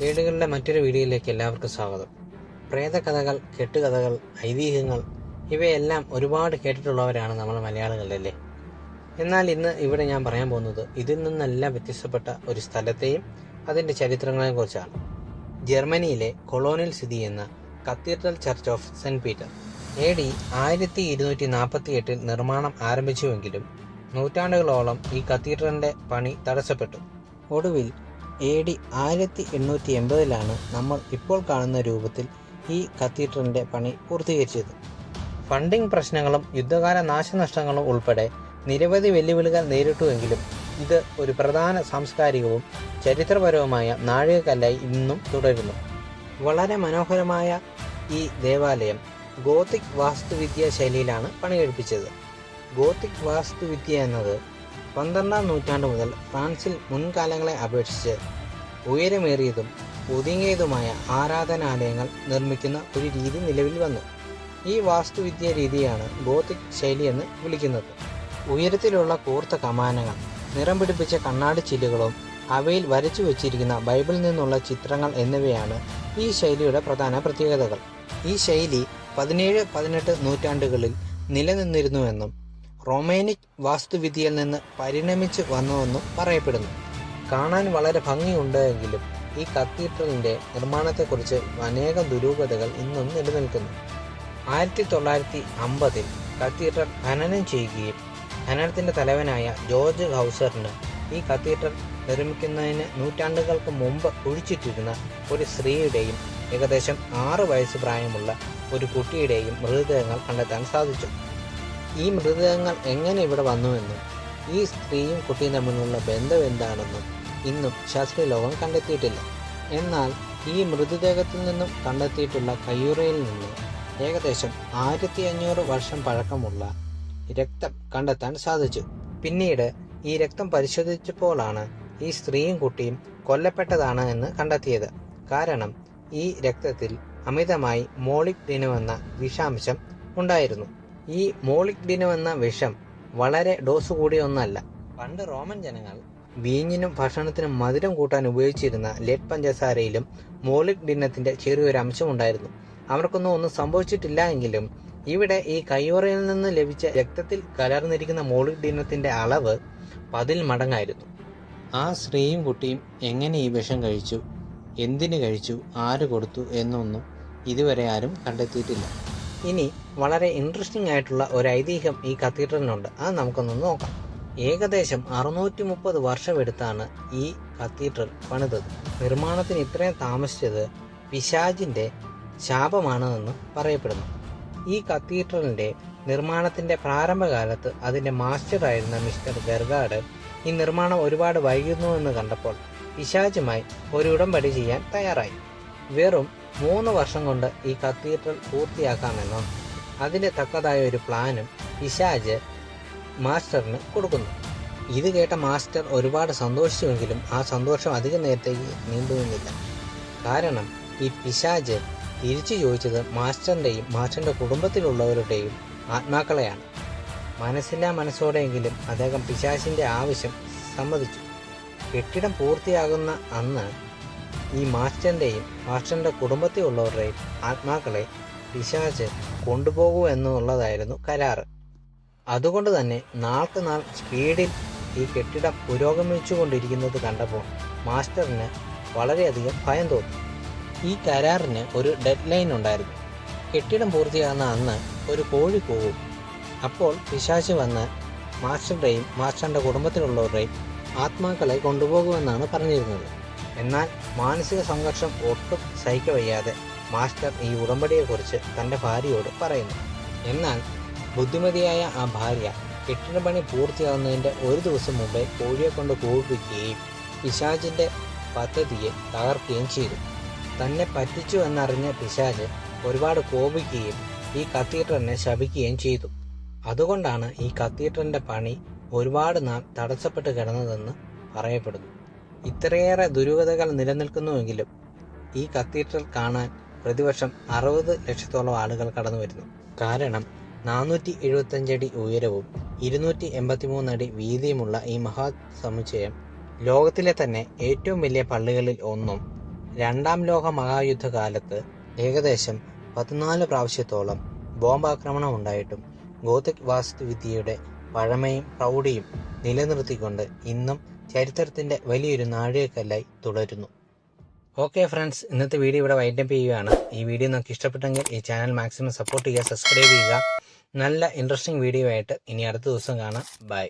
വീടുകളുടെ മറ്റൊരു വീഡിയോയിലേക്ക് എല്ലാവർക്കും സ്വാഗതം. പ്രേതകഥകൾ കെട്ടുകഥകൾ ഐതിഹ്യങ്ങൾ ഇവയെല്ലാം ഒരുപാട് കേട്ടിട്ടുള്ളവരാണ് നമ്മൾ മലയാളികളല്ലേ എന്നാൽ ഇന്ന് ഇവിടെ ഞാൻ പറയാൻ പോകുന്നത് ഇതിൽ നിന്നെല്ലാം വ്യത്യസ്തപ്പെട്ട ഒരു സ്ഥലത്തെയും അതിന്റെ ചരിത്രങ്ങളെയും കുറിച്ചാണ്. ജർമ്മനിയിലെ കൊളോണിൽ സ്ഥിതി ചെയ്യുന്ന cathedral church of saint Peter. A D ആയിരത്തി ഇരുന്നൂറ്റി നാൽപ്പത്തി എട്ടിൽ നിർമ്മാണം ആരംഭിച്ചുവെങ്കിലും നൂറ്റാണ്ടുകളോളം ഈ കത്തീഡ്രലിന്റെ പണി തടസ്സപ്പെട്ടു. ഒടുവിൽ എ ഡി ആയിരത്തി എണ്ണൂറ്റി എൺപതിലാണ് നമ്മൾ ഇപ്പോൾ കാണുന്ന രൂപത്തിൽ ഈ കത്തീഡ്രലിന്റെ പണി പൂർത്തീകരിച്ചത്. ഫണ്ടിംഗ് പ്രശ്നങ്ങളും യുദ്ധകാല നാശനഷ്ടങ്ങളും ഉൾപ്പെടെ നിരവധി വെല്ലുവിളികൾ നേരിട്ടുവെങ്കിലും ഇത് ഒരു പ്രധാന സാംസ്കാരികവും ചരിത്രപരവുമായ നാഴികക്കല്ലായി ഇന്നും തുടരുന്നു. വളരെ മനോഹരമായ ഈ ദേവാലയം ഗോത്തിക് വാസ്തുവിദ്യാ ശൈലിയിലാണ് പണികഴിപ്പിച്ചത്. ഗോത്തിക് വാസ്തുവിദ്യ എന്നത് പന്ത്രണ്ടാം നൂറ്റാണ്ട് മുതൽ ഫ്രാൻസിൽ മുൻകാലങ്ങളെ അപേക്ഷിച്ച് ഉയരമേറിയതും ഒതുങ്ങിയതുമായ ആരാധനാലയങ്ങൾ നിർമ്മിക്കുന്ന ഒരു രീതി നിലവിൽ വന്നു. ഈ വാസ്തുവിദ്യ രീതിയാണ് ഗോത്തിക് ശൈലി എന്ന് വിളിക്കുന്നത്. ഉയരത്തിലുള്ള കൂർത്ത കമാനങ്ങൾ നിറം പിടിപ്പിച്ച കണ്ണാടി ചില്ലുകളും അവയിൽ വരച്ചു വച്ചിരിക്കുന്ന ബൈബിളിൽ നിന്നുള്ള ചിത്രങ്ങൾ എന്നിവയാണ് ഈ ശൈലിയുടെ പ്രധാന പ്രത്യേകതകൾ. ഈ ശൈലി പതിനേഴ് പതിനെട്ട് നൂറ്റാണ്ടുകളിൽ നിലനിന്നിരുന്നുവെന്നും റൊമാനിക് വാസ്തുവിദ്യയിൽ നിന്ന് പരിണമിച്ച് വന്നതെന്നും പറയപ്പെടുന്നു. കാണാൻ വളരെ ഭംഗിയുണ്ടെങ്കിലും ഈ കത്തീഡ്രലിന്റെ നിർമ്മാണത്തെക്കുറിച്ച് അനേകം ദുരൂഹതകൾ ഇന്നും നിലനിൽക്കുന്നു. ആയിരത്തി തൊള്ളായിരത്തി അമ്പതിൽ കത്തീഡ്രൽ ഖനനം ചെയ്യുകയും ഖനനത്തിന്റെ തലവനായ ജോർജ് ഹൗസറിന് ഈ കത്തീഡ്രൽ നിർമ്മിക്കുന്നതിന് നൂറ്റാണ്ടുകൾക്ക് മുമ്പ് കുഴിച്ചിട്ടിരുന്ന ഒരു സ്ത്രീയുടെയും ഏകദേശം ആറ് വയസ്സ് പ്രായമുള്ള ഒരു കുട്ടിയുടെയും മൃതദേഹങ്ങൾ കണ്ടെത്താൻ സാധിച്ചു. ഈ മൃതദേഹങ്ങൾ എങ്ങനെ ഇവിടെ വന്നുവെന്നും ഈ സ്ത്രീയും കുട്ടിയും തമ്മിലുള്ള ബന്ധം എന്താണെന്നും ഇന്നും ശാസ്ത്രീയ ലോകം കണ്ടെത്തിയിട്ടില്ല. എന്നാൽ ഈ മൃതദേഹത്തിൽ നിന്നും കണ്ടെത്തിയിട്ടുള്ള കയ്യുറയിൽ നിന്ന് ഏകദേശം ആയിരത്തി അഞ്ഞൂറ് വർഷം പഴക്കമുള്ള രക്തം കണ്ടെത്താൻ സാധിച്ചു. പിന്നീട് ഈ രക്തം പരിശോധിച്ചപ്പോഴാണ് ഈ സ്ത്രീയും കുട്ടിയും കൊല്ലപ്പെട്ടതാണ് എന്ന് കണ്ടെത്തിയത്. കാരണം ഈ രക്തത്തിൽ അമിതമായി മോളിക് എന്ന വിഷാംശം ഉണ്ടായിരുന്നു. ഈ മോളിക് എന്ന വിഷം വളരെ ഡോസ് കൂടിയ ഒന്നല്ല. പണ്ട് റോമൻ ജനങ്ങൾ വീഞ്ഞിനും ഭക്ഷണത്തിനും മധുരം കൂട്ടാൻ ഉപയോഗിച്ചിരുന്ന ലെഡ് പഞ്ചസാരയിലും മോളിക് ഡിന്നത്തിന്റെ ചെറിയൊരു അംശമുണ്ടായിരുന്നു. അവർക്കൊന്നും ഒന്നും സംഭവിച്ചിട്ടില്ല എങ്കിലും ഇവിടെ ഈ കയ്യോറയിൽ നിന്ന് ലഭിച്ച രക്തത്തിൽ കലർന്നിരിക്കുന്ന മോളിക് ഡിന്നത്തിന്റെ അളവ് പതിൽ മടങ്ങായിരുന്നു. ആ സ്ത്രീയും കുട്ടിയും എങ്ങനെ ഈ വിഷം കഴിച്ചു? എന്തിനു കഴിച്ചു? ആര് കൊടുത്തു? എന്നൊന്നും ഇതുവരെ ആരും കണ്ടെത്തിയിട്ടില്ല. ഇനി വളരെ ഇൻട്രസ്റ്റിംഗ് ആയിട്ടുള്ള ഒരു ഐതിഹ്യം ഈ കത്തീഡ്രലിനുണ്ട്. അത് നമുക്കൊന്ന് നോക്കാം. ഏകദേശം അറുന്നൂറ്റി മുപ്പത് വർഷമെടുത്താണ് ഈ കത്തീഡ്രൽ പണിതത്. നിർമ്മാണത്തിന് ഇത്രയും താമസിച്ചത് പിശാജിന്റെ ശാപമാണെന്ന് പറയപ്പെടുന്നു. ഈ കത്തീഡ്രലിന്റെ നിർമ്മാണത്തിന്റെ പ്രാരംഭകാലത്ത് അതിന്റെ മാസ്റ്ററായിരുന്ന മിസ്റ്റർ ഗർഗാഡ് ഈ നിർമ്മാണം ഒരുപാട് വൈകുന്നു എന്ന് കണ്ടപ്പോൾ പിശാചുമായി ഒരു ഉടമ്പടി ചെയ്യാൻ തയ്യാറായി. വെറും മൂന്ന് വർഷം കൊണ്ട് ഈ കത്തീഡ്രൽ പൂർത്തിയാക്കാമെന്നും അതിന് തക്കതായ ഒരു പ്ലാനും പിശാജ് മാസ്റ്ററിന് കൊടുക്കുന്നു. ഇത് കേട്ട മാസ്റ്റർ ഒരുപാട് സന്തോഷിച്ചുവെങ്കിലും ആ സന്തോഷം അധികം നേരത്തേക്ക് നീണ്ടുനിന്നില്ല. കാരണം ഈ പിശാജ് തിരിച്ചു ചോദിച്ചത് മാസ്റ്ററിന്റെയും മാസ്റ്ററിന്റെ കുടുംബത്തിലുള്ളവരുടെയും ആത്മാക്കളെയാണ്. മനസ്സില്ലാ മനസ്സോടെയെങ്കിലും അദ്ദേഹം പിശാചിന്റെ ആവശ്യം സമ്മതിച്ചു. കെട്ടിടം പൂർത്തിയാകുന്ന അന്ന് ഈ മാസ്റ്ററിന്റെയും മാസ്റ്ററിന്റെ കുടുംബത്തിലുള്ളവരുടെയും ആത്മാക്കളെ പിശാച് കൊണ്ടുപോകൂ എന്നുള്ളതായിരുന്നു കരാറ്. അതുകൊണ്ട് തന്നെ നാൾക്ക് നാൾ സ്പീഡിൽ ഈ കെട്ടിടം പുരോഗമിച്ചുകൊണ്ടിരിക്കുന്നത് കണ്ടപ്പോൾ മാസ്റ്ററിന് വളരെയധികം ഭയം തോന്നി. ഈ കരാറിന് ഒരു ഡെഡ് ലൈൻ ഉണ്ടായിരുന്നു. കെട്ടിടം പൂർത്തിയാകുന്ന അന്ന് ഒരു കോഴി പോകും അപ്പോൾ പിശാച് വന്ന് മാസ്റ്ററുടെയും മാസ്റ്ററിന്റെ കുടുംബത്തിലുള്ളവരുടെയും ആത്മാക്കളെ കൊണ്ടുപോകുമെന്നാണ് പറഞ്ഞിരുന്നത്. എന്നാൽ മാനസിക സംഘർഷം ഒട്ടും സഹിക്കവയ്യാതെ മാസ്റ്റർ ഈ ഉടമ്പടിയെക്കുറിച്ച് തന്റെ ഭാര്യയോട് പറയുന്നു. എന്നാൽ ബുദ്ധിമതിയായ ആ ഭാര്യ കെട്ടിടപ്പണി പൂർത്തിയാകുന്നതിന്റെ ഒരു ദിവസം മുമ്പേ കോഴിയെ കൊണ്ട് കൂടിപ്പിക്കുകയും പിശാജിന്റെ പദ്ധതിയെ തകർക്കുകയും ചെയ്തു. തന്നെ പറ്റിച്ചു എന്നറിഞ്ഞ പിശാജ് ഒരുപാട് കോപിക്കുകയും ഈ കത്തീഡ്രലിനെ ശപിക്കുകയും ചെയ്തു. അതുകൊണ്ടാണ് ഈ കത്തീഡ്രലിന്റെ പണി ഒരുപാട് നാം തടസ്സപ്പെട്ട് കിടന്നതെന്ന് പറയപ്പെടുന്നു. ഇത്രയേറെ ദുരൂഹതകൾ നിലനിൽക്കുന്നുവെങ്കിലും ഈ കത്തീഡ്രൽ കാണാൻ പ്രതിവർഷം അറുപത് ലക്ഷത്തോളം ആളുകൾ കടന്നു വരുന്നു കാരണം നാനൂറ്റി എഴുപത്തഞ്ചടി ഉയരവും ഇരുന്നൂറ്റി എൺപത്തിമൂന്ന് അടി വീതിയുമുള്ള ഈ മഹാ സമുച്ചയം ലോകത്തിലെ തന്നെ ഏറ്റവും വലിയ പള്ളികളിൽ ഒന്നും രണ്ടാം ലോക മഹായുദ്ധകാലത്ത് ഏകദേശം പതിനാല് പ്രാവശ്യത്തോളം ബോംബാക്രമണം ഉണ്ടായിട്ടും ഗോത്തിക് വാസ്തുവിദ്യയുടെ പഴമയും പ്രൗഢിയും നിലനിർത്തിക്കൊണ്ട് ഇന്നും ചരിത്രത്തിന്റെ വലിയൊരു നാഴികക്കല്ലായി തുടരുന്നു. ഓക്കെ ഫ്രണ്ട്സ് ഇന്നത്തെ വീഡിയോ ഇവിടെ വൈൻഡപ്പ് ചെയ്യുകയാണ്. ഈ വീഡിയോ നിങ്ങൾക്ക് ഇഷ്ടപ്പെട്ടെങ്കിൽ ഈ ചാനൽ മാക്സിമം സപ്പോർട്ട് ചെയ്യുക സബ്സ്ക്രൈബ് ചെയ്യുക. നല്ല ഇൻട്രസ്റ്റിംഗ് വീഡിയോ ആയിട്ട് ഇനി അടുത്ത ദിവസം കാണാം. ബൈ